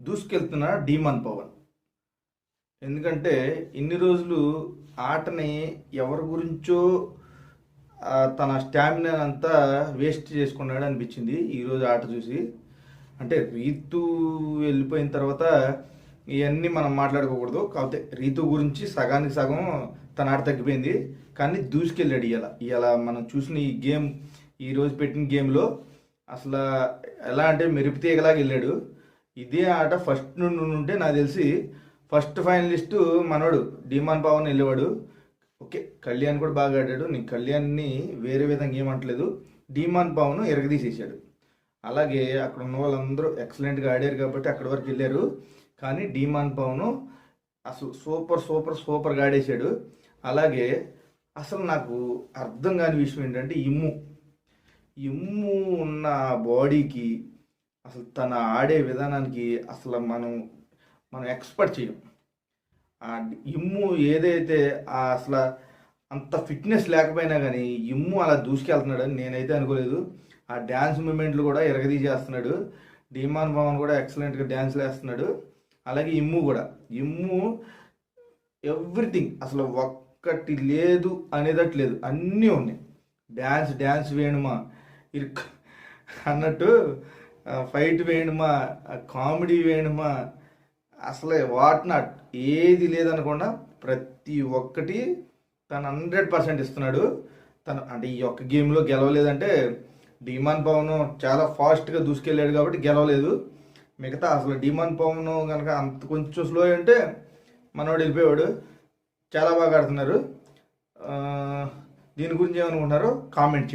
దూసుకెళ్తున్న demon Pawan. ఎందుకంటే ఇన్ని రోజులు ఆటని ఎవరి గురించో తన స్టామినా అంతా వేస్ట్ చేసుకున్నాడు అనిపించింది ఈరోజు ఆట చూసి. అంటే రీతు వెళ్ళిపోయిన తర్వాత ఇవన్నీ మనం మాట్లాడుకోకూడదు. కాకపోతే రీతు గురించి సగానికి సగం తన ఆట తగ్గిపోయింది. కానీ దూసుకెళ్ళాడు ఇలా ఇలా మనం చూసిన ఈ గేమ్ ఈరోజు పెట్టిన గేమ్లో అసలు ఎలా అంటే మెరుపు తీగలాగా వెళ్ళాడు. ఇదే ఆట ఫస్ట్ నుండి ఉంటే నాకు తెలిసి ఫస్ట్ ఫైనలిస్ట్ మనోడు డిమాన్ పవన్ వెళ్ళేవాడు. ఓకే కళ్యాణ్ కూడా బాగా ఆడాడు. నేను కళ్యాణ్ని వేరే విధంగా ఏమంటలేదు డిమాన్ పవన్ ఎరగదీసేసాడు. అలాగే అక్కడ ఉన్న వాళ్ళందరూ ఎక్సలెంట్గా ఆడారు కాబట్టి అక్కడి వరకు వెళ్ళారు. కానీ డిమాన్ పవన్ అసలు సూపర్ సూపర్ సూపర్గా ఆడేశాడు. అలాగే అసలు నాకు అర్థం కాని విషయం ఏంటంటే ఇమ్ము. ఇమ్ము ఉన్న బాడీకి అసలు తన ఆడే విధానానికి అసలు మనం మనం ఎక్స్పెక్ట్ చేయం ఆ ఇమ్ము ఏదైతే అసలు అంత ఫిట్నెస్ లేకపోయినా కానీ ఇమ్ము అలా దూసుకెళ్తున్నాడని నేనైతే అనుకోలేదు. ఆ డ్యాన్స్ మూమెంట్లు కూడా ఎరగదీసేస్తున్నాడు. డిమాన్ భవన్ కూడా ఎక్సలెంట్గా డ్యాన్స్లు వేస్తున్నాడు అలాగే ఇమ్ము కూడా. ఇమ్ము ఎవ్రీథింగ్ అసలు ఒక్కటి లేదు అనేదట్టు లేదు. అన్నీ ఉన్నాయి. Dance dance వేణుమా. ఇరుక్ అన్నట్టు ఫైట్ వేయడమా కామెడీ వేయడమా అసలే వాట్ నాట్. ఏది లేదనకుండా ప్రతి ఒక్కటి తను హండ్రెడ్ పర్సెంట్ ఇస్తున్నాడు. తను అంటే ఈ ఒక్క గేమ్లో గెలవలేదంటే డిమాన్ పవన్ చాలా ఫాస్ట్గా దూసుకెళ్ళాడు కాబట్టి గెలవలేదు. మిగతా అసలు డిమాన్ పవన్ కనుక అంత కొంచెం స్లో అంటే మనోడు వెళ్ళిపోయాడు. చాలా బాగా ఆడుతున్నారు. దీని గురించి ఏమనుకుంటున్నారో కామెంట్ చేయండి.